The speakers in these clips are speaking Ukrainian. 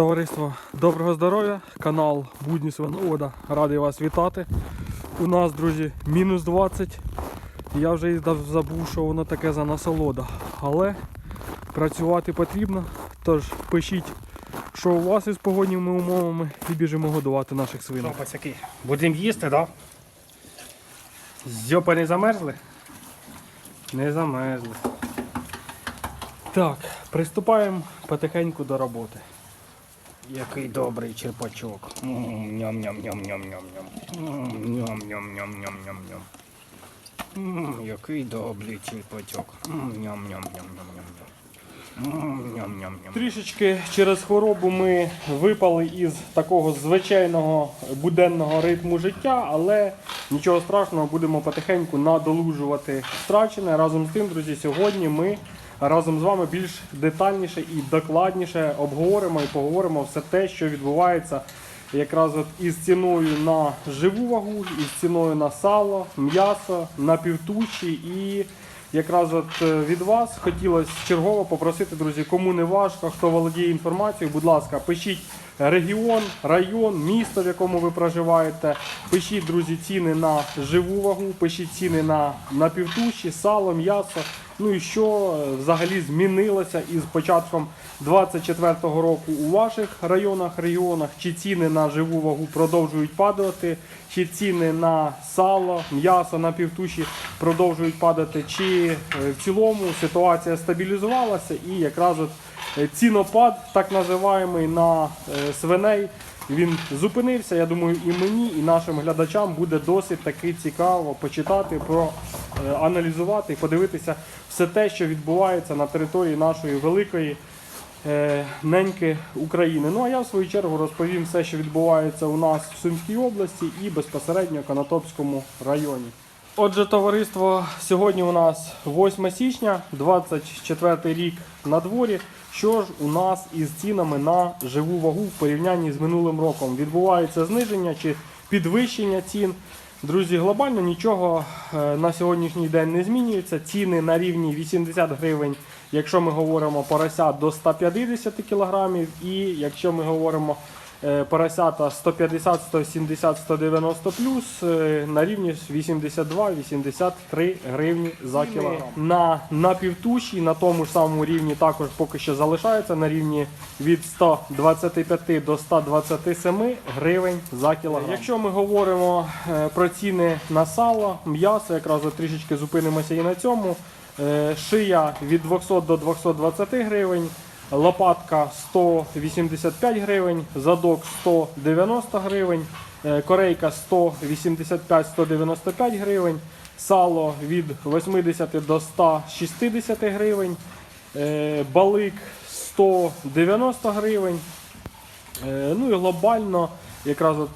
Товариство, доброго здоров'я! Канал Будні Свиновода. Радий вас вітати. У нас, друзі, мінус 20. Я вже і забув, що воно таке за насолода. Але працювати потрібно. Тож пишіть, що у вас із погодніми умовами і біжимо годувати наших свинок. Будемо їсти, так? Да? Зьопа не замерзли? Не замерзли. Так, приступаємо потихеньку до роботи. Який добрий черпачок. Ням-ням-ням-ням-ням-ням. Ням-ням-ням-ням-ням-ням. Який добрий черпачок. М, ням ням ням ням ням. Ням ням ням. Трішечки через хворобу ми випали із такого звичайного буденного ритму життя, але нічого страшного, будемо потихеньку надолужувати втрачене. Разом з тим, друзі, сьогодні ми разом з вами більш детальніше і докладніше обговоримо і поговоримо все те, що відбувається якраз от із ціною на живу вагу, із ціною на сало, м'ясо, на півтуші. І якраз от е, від вас хотілося чергово попросити, друзі, кому не важко, хто володіє інформацією, будь ласка, пишіть регіон, район, місто, в якому ви проживаєте. Пишіть, друзі, ціни на живу вагу, пишіть ціни на, на півтуші, сало, м'ясо. Ну і що е, взагалі змінилося із початком 24-го року у ваших районах, регіонах? Чи ціни на живу вагу продовжують падати, чи ціни на сало, м'ясо на півтуші продовжують падати, чи е, в цілому ситуація стабілізувалася і якраз от цінопад, так називаємий на е, свиней. Він зупинився. Я думаю, і мені, і нашим глядачам буде досить таки цікаво почитати, проаналізувати і подивитися все те, що відбувається на території нашої великої е, неньки України. Ну а я в свою чергу розповім все, що відбувається у нас в Сумській області і безпосередньо в Конотопському районі. Отже, товариство, сьогодні у нас 8 січня, 24 рік на дворі. Що ж у нас із цінами на живу вагу в порівнянні з минулим роком? Відбувається зниження чи підвищення цін? Друзі, глобально нічого е, на сьогоднішній день не змінюється. Ціни на рівні 80 гривень, якщо ми говоримо порося до 150 кг, і якщо ми говоримо поросята 150, 170, 190 плюс е, на рівні 82-83 гривні за кілограм. На, на півтуші на тому ж самому рівні також поки що залишається на рівні від 125 до 127 гривень за кілограм. Якщо ми говоримо е, про ціни на сало, м'ясо, якраз трішечки зупинимося і на цьому. Е, Шия від 200 до 220 гривень. Лопатка 185 гривень, задок 190 гривень, е, корейка 185-195 гривень, сало від 80 до 160 гривень, е, балик 190 гривень. Е, Ну і глобально, якраз от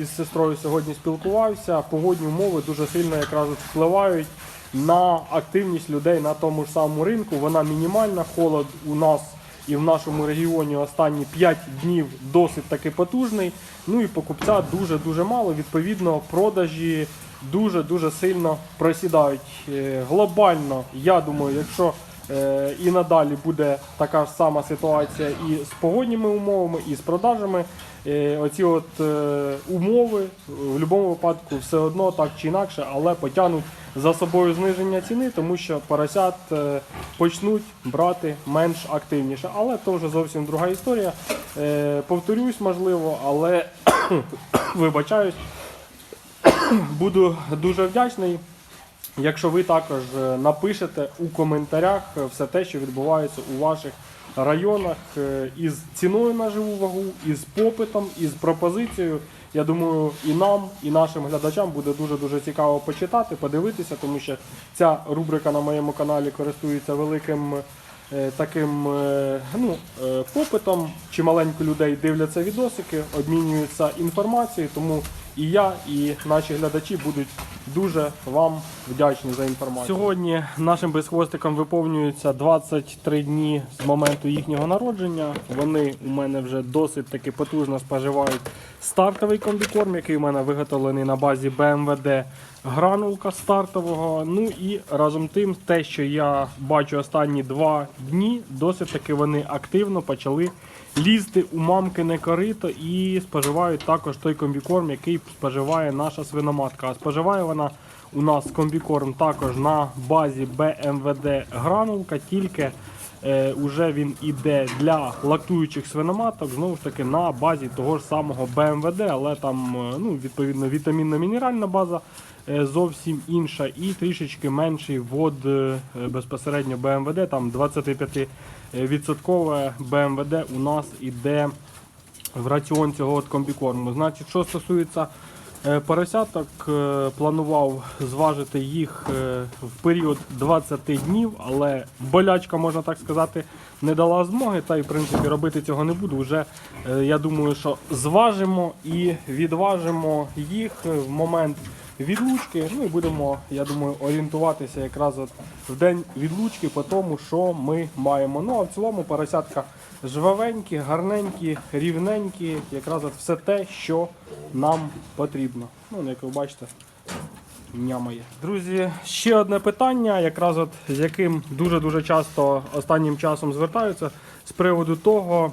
із сестрою сьогодні спілкувався, погодні умови дуже сильно якраз от впливають на активність людей на тому ж самому ринку. Вона мінімальна, холод у нас і в нашому регіоні останні 5 днів досить таки потужний. Ну і покупця дуже-дуже мало. Відповідно, продажі дуже-дуже сильно просідають. Е, Глобально, я думаю, якщо Е, І надалі буде така ж сама ситуація і з погодніми умовами, і з продажами. Оці от е, умови в будь-якому випадку все одно так чи інакше, але потягнуть за собою зниження ціни, тому що поросят е, почнуть брати менш активніше. Але то вже зовсім друга історія. Е, Повторюсь, можливо, але вибачаюсь, буду дуже вдячний. Якщо ви також е, напишете у коментарях е, все те, що відбувається у ваших районах е, із ціною на живу вагу, із попитом, із пропозицією, я думаю, і нам, і нашим глядачам буде дуже дуже цікаво почитати, подивитися, тому що ця рубрика на моєму каналі користується великим таким ну, попитом. Чималенько людей дивляться відосики, обмінюються інформацією, тому і я, і наші глядачі будуть дуже вам вдячні за інформацію. Сьогодні нашим безхвостикам виповнюється 23 дні з моменту їхнього народження. Вони у мене вже досить таки потужно споживають стартовий комбікорм, який у мене виготовлений на базі BMWD гранулка стартового. Ну і разом тим, те, що я бачу останні два дні, досить таки вони активно почали лізти у мамкине корито і споживають також той комбікорм, який споживає наша свиноматка. А споживає вона у нас комбікорм також на базі BMWD гранулка, тільки е, уже він іде для лактуючих свиноматок, знову ж таки на базі того ж самого BMWD, але там е, ну, відповідно вітамінно-мінеральна база е, зовсім інша і трішечки менший ввод е, безпосередньо BMWD, там 25% BMWD у нас іде в раціон цього от комбікорму. Значить, що стосується поросяток, е, планував зважити їх е, в період 20 днів, але болячка, можна так сказати, не дала змоги, та й в принципі робити цього не буду. Вже е, я думаю, що зважимо і відважимо їх в момент відлучки. Ну і будемо, я думаю, орієнтуватися якраз от в день відлучки по тому, що ми маємо. Ну а в цілому поросятка жвавенькі, гарненькі, рівненькі, якраз от все те, що нам потрібно. Ну, як ви бачите, нямає. Друзі, ще одне питання, якраз от з яким дуже-дуже часто останнім часом звертаються з приводу того,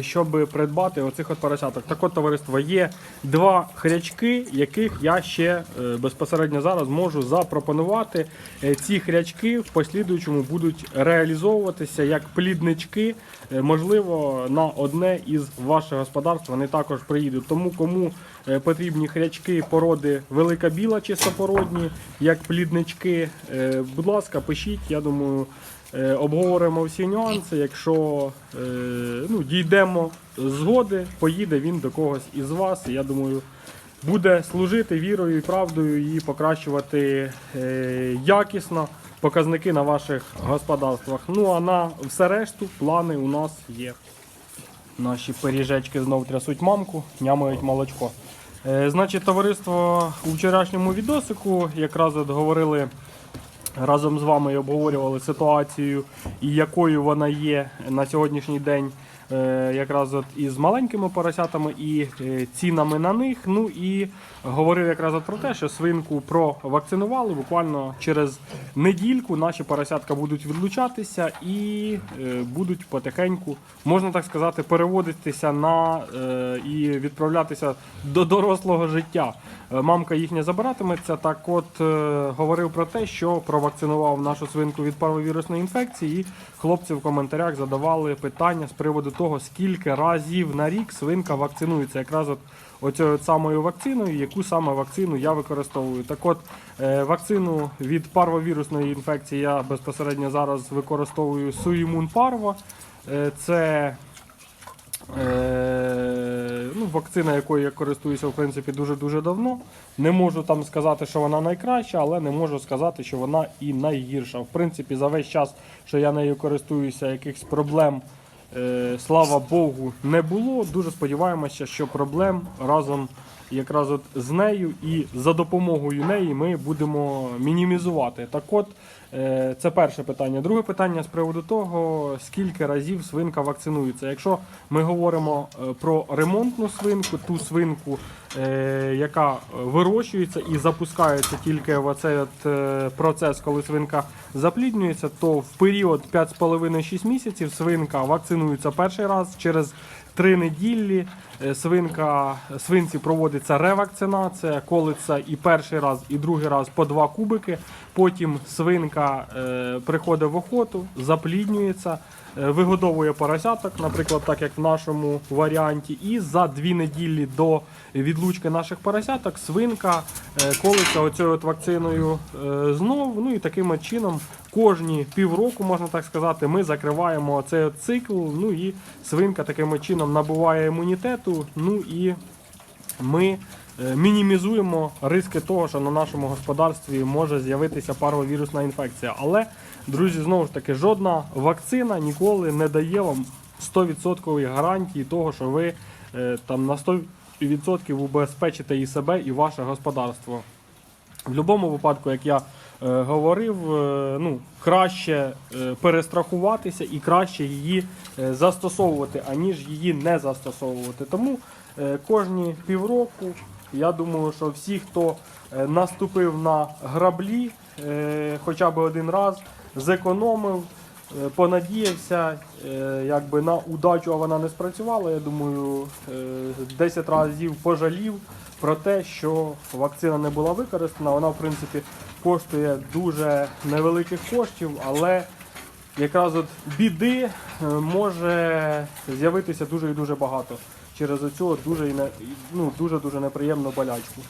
щоб придбати оцих от поросяток. Так от, товариство, є два хрячки, яких я ще е, безпосередньо зараз можу запропонувати. Е, Ці хрячки в послідуючому будуть реалізовуватися як пліднички, е, можливо, на одне із ваших господарств вони також приїдуть. Тому кому е, потрібні хрячки породи велика біла чистопородні, як пліднички, е, будь ласка, пишіть. Я думаю, Е, обговоримо всі нюанси. Якщо е, ну, дійдемо згоди, поїде він до когось із вас. Я думаю, буде служити вірою і правдою і покращувати е, якісно показники на ваших господарствах. Ну а на все решту плани у нас є. Наші пиріжечки знов трясуть мамку, нямають молочко. Е, значить, товариство у вчорашньому відосику якраз от говорили разом з вами обговорювали ситуацію, і якою вона є на сьогоднішній день. Е, Якраз от із маленькими поросятами і е, цінами на них. Ну і говорив якраз от про те, що свинку провакцинували. Буквально через недільку наші поросятка будуть відлучатися і е, будуть потихеньку, можна так сказати, переводитися на і відправлятися до дорослого життя. Мамка їхня забиратиметься. Так от говорив про те, що провакцинував нашу свинку від парвовірусної інфекції. І хлопці в коментарях задавали питання з приводу того, скільки разів на рік свинка вакцинується. Якраз от оцією самою вакциною, яку саме вакцину я використовую. Так от е, вакцину від парвовірусної інфекції я безпосередньо зараз використовую Суїмун Парво. Е, Це Е, ну, вакцина, якою я користуюся в принципі дуже-дуже давно. Не можу там сказати, що вона найкраща, але не можу сказати, що вона і найгірша. В принципі, за весь час, що я нею користуюся, якихось проблем, слава Богу, не було. Дуже сподіваємося, що проблем разом якраз от з нею і за допомогою неї ми будемо мінімізувати. Так от, е, це перше питання. Друге питання з приводу того, скільки разів свинка вакцинується. Якщо ми говоримо е, про ремонтну свинку, ту свинку, е, яка вирощується і запускається тільки в оцей от е, процес, коли свинка запліднюється, то в період 5,5-6 місяців свинка вакцинується перший раз через Три неділі е, свинка, свинці проводиться ревакцинація, колиться і перший раз, і другий раз по два кубики. Потім свинка е, приходить в охоту, запліднюється, е, вигодовує поросяток, наприклад, так як в нашому варіанті. І за дві неділі до відлучки наших поросяток свинка е, колиться оцією от вакциною е, знов. Ну і таким чином кожні півроку, можна так сказати, ми закриваємо цей цикл. Ну і свинка таким чином набуває імунітету. Ну і ми е, мінімізуємо риски того, що на нашому господарстві може з'явитися паровірусна інфекція. Але, друзі, знову ж таки, жодна вакцина ніколи не дає вам 100% гарантії того, що ви е, там на 100% убезпечите і себе, і ваше господарство. В будь-якому випадку, як я е, говорив, е, ну, краще е, перестрахуватися і краще її е, застосовувати, аніж її не застосовувати. Тому е, кожні півроку, я думаю, що всі, хто е, наступив на граблі е, хоча б один раз, зекономив. Е, Понадіявся, якби на удачу а вона не спрацювала. Я думаю, е, 10 разів пожалів про те, що вакцина не була використана. Вона, в принципі, коштує дуже невеликих коштів, але якраз от біди може з'явитися дуже і дуже багато через оцю от дуже і ну, дуже дуже неприємну болячку.